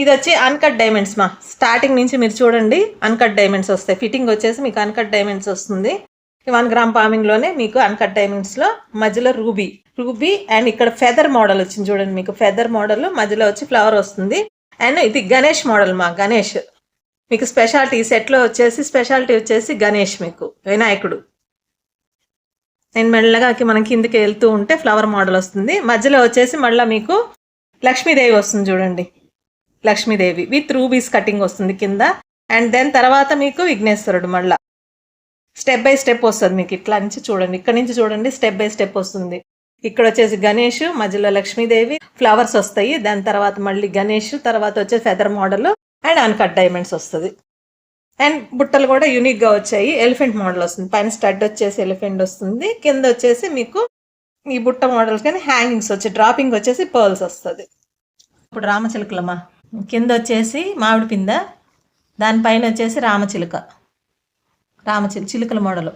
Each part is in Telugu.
ఇది వచ్చి అన్కట్ డైమండ్స్ మా. స్టార్టింగ్ నుంచి మీరు చూడండి అన్కట్ డైమండ్స్ వస్తాయి. ఫిట్టింగ్ వచ్చేసి మీకు అన్కట్ డైమండ్స్ వస్తుంది. వన్ గ్రామ్ పామింగ్లోనే మీకు అన్కట్ డైమండ్స్లో మధ్యలో రూబీ రూబీ అండ్ ఇక్కడ ఫెదర్ మోడల్ వచ్చింది చూడండి మీకు. ఫెదర్ మోడల్ మధ్యలో వచ్చి ఫ్లవర్ వస్తుంది. అండ్ ఇది గణేష్ మోడల్ మా గణేష్. మీకు స్పెషాలిటీ సెట్లో వచ్చేసి స్పెషాలిటీ వచ్చేసి గణేష్ మీకు వినాయకుడు. నేను మెల్లగా మనం కిందకి వెళ్తూ ఉంటే ఫ్లవర్ మోడల్ వస్తుంది. మధ్యలో వచ్చేసి మళ్ళీ మీకు లక్ష్మీదేవి వస్తుంది చూడండి. లక్ష్మీదేవి విత్ రూబీస్ కటింగ్ వస్తుంది కింద. అండ్ దెన్ తర్వాత మీకు విఘ్నేశ్వరుడు మళ్ళా. స్టెప్ బై స్టెప్ వస్తుంది మీకు ఇట్లా నుంచి చూడండి. ఇక్కడ నుంచి చూడండి స్టెప్ బై స్టెప్ వస్తుంది. ఇక్కడ వచ్చేసి గణేష్ మధ్యలో లక్ష్మీదేవి ఫ్లవర్స్ వస్తాయి. దాని తర్వాత మళ్ళీ గణేష్ తర్వాత వచ్చేసి feather model and uncut diamonds వస్తుంది. అండ్ బుట్టలు కూడా యూనిక్గా వచ్చాయి. ఎలిఫెంట్ మోడల్ వస్తుంది. పైన స్టడ్ వచ్చేసి ఎలిఫెంట్ వస్తుంది. కింద వచ్చేసి మీకు ఈ బుట్ట మోడల్స్ కానీ హ్యాంగింగ్స్ వచ్చి డ్రాపింగ్ వచ్చేసి పర్ల్స్ వస్తుంది. ఇప్పుడు రామచిలుకలమ్మా. కింద వచ్చేసి మామిడి పింద దానిపైన వచ్చేసి రామచిలుక. రామచిలు చిలుకల మోడలు.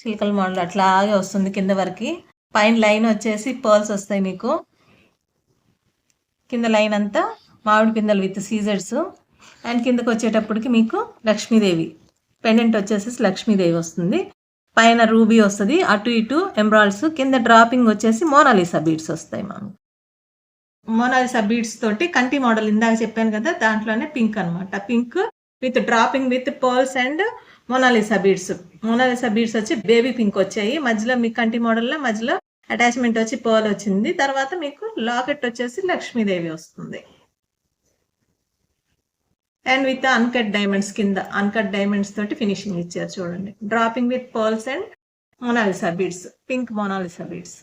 చిలుకల మోడల్ అట్లాగే వస్తుంది కింద వరకు. పైన లైన్ వచ్చేసి పర్ల్స్ వస్తాయి మీకు. కింద లైన్ అంతా మామిడి పిందలు విత్ సీజర్స్. అండ్ కిందకి వచ్చేటప్పటికి మీకు లక్ష్మీదేవి. పెండెంట్ వచ్చేసి లక్ష్మీదేవి వస్తుంది. పైన రూబీ వస్తుంది. అటు ఇటు ఎంబ్రాయిడ్స్. కింద డ్రాపింగ్ వచ్చేసి మోనాలిసా బీడ్స్ వస్తాయి మాకు మోనాలిసా బీడ్స్ తోటి కంటి మోడల్ ఇందాక చెప్పాను కదా దాంట్లోనే పింక్ అనమాట pink with draping with pearls and Mona Lisa beads Mona Lisa beads వచ్చి బేబీ పింక్ వచ్చాయి. మధ్యలో మీ కంటి మోడల్లో మధ్యలో అటాచ్మెంట్ వచ్చి పర్ల్ వచ్చింది. తర్వాత మీకు లాకెట్ వచ్చేసి లక్ష్మీదేవి వస్తుంది. అండ్ విత్ అన్కట్ డైమండ్స్ కింద అన్కట్ డైమండ్స్ తోటి ఫినిషింగ్ ఇచ్చారు చూడండి. Draping with pearls and Mona Lisa beads pink Mona Lisa beads